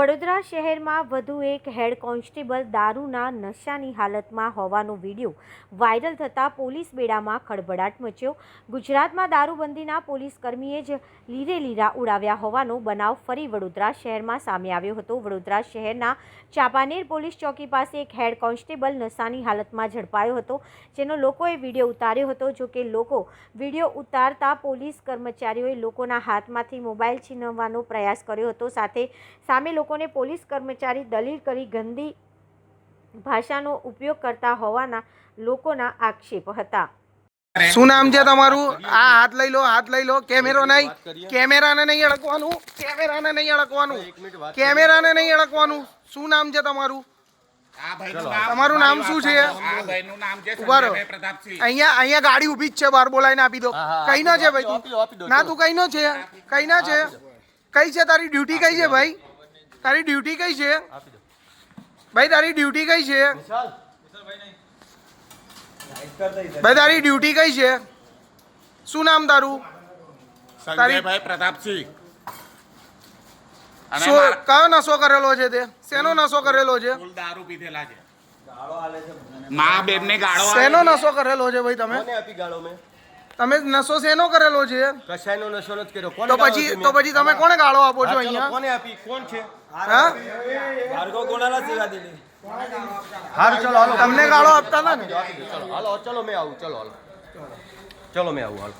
વડોદરા શહેરમાં વધુ એક હેડ કોન્સ્ટેબલ દારૂના નશાની હાલતમાં હોવાનો વીડિયો વાયરલ થતાં પોલીસ બેડામાં ખળભળાટ મચ્યો. ગુજરાતમાં દારૂબંધીના પોલીસ કર્મીએ જ લીરે લીરા ઉડાવ્યા હોવાનો બનાવ ફરી વડોદરા શહેરમાં સામે આવ્યો હતો. વડોદરા શહેરના ચાંપાનેર પોલીસ ચોકી પાસે એક હેડ કોન્સ્ટેબલ નશાની હાલતમાં ઝડપાયો હતો, જેનો લોકોએ વીડિયો ઉતાર્યો હતો. જો કે લોકો વીડિયો ઉતારતા પોલીસ કર્મચારીઓએ લોકોના હાથમાંથી મોબાઈલ છીનવવાનો પ્રયાસ કર્યો હતો. સાથે સામે લોકોને પોલીસ કર્મચારી દલીલ કરી ગંદી ભાષાનો ઉપયોગ કરતા હોવાના લોકોના આક્ષેપ હતા. શું નામ છે તમારું? આ હાથ લઈ લો હાથ લઈ લો. કેમેરો નહીં. કેમેરાને નહીં અડકવાનું. કેમેરાને નહીં અડકવાનું. કેમેરાને નહીં અડકવાનું. શું નામ છે તમારું? તમારું નામ શું છે? આ ભાઈનું નામ છે ઊભા રહો. અહીંયા અહીંયા ગાડી ઊભી જ છે બહાર બોલાવીને આપી દો. કઈ ના છે ભાઈ તું? ના તું કઈ નો છે? કઈ ના છે? કઈ છે તારી ડ્યુટી કઈ છે ભાઈ? તારી ડ્યુટી કઈ છે? ભાઈ તારી ડ્યુટી કઈ છે? ભાઈ તારી ડ્યુટી કઈ છે? શું નામ તારું? સંજયભાઈ પ્રતાપસિંહ. શું કયો નશો કરેલો છે તે? શેનો નશો કરેલો છે? દારૂ પીધેલા છે. મા બેન ને ગાળો શેનો નશો કરેલો છે ભાઈ તમે? આપી ગાળો મેં? તમે નશો શેનો કરેલો છે? કશાયનો નશો નથી કર્યો. કોને તો પછી તો પછી તમે કોને ગાળો આપો છો અહીંયા? કોને આપી? કોણ છે? હા? ભાર્ગવ ગોણાલા સેવા દીધી હારું ચલો હાલો. તમને ગાળો આપતા હતા ને? ચલો હાલો ચલો મેં આવું ચલો હાલો. ચલો મેં આવું હાલો.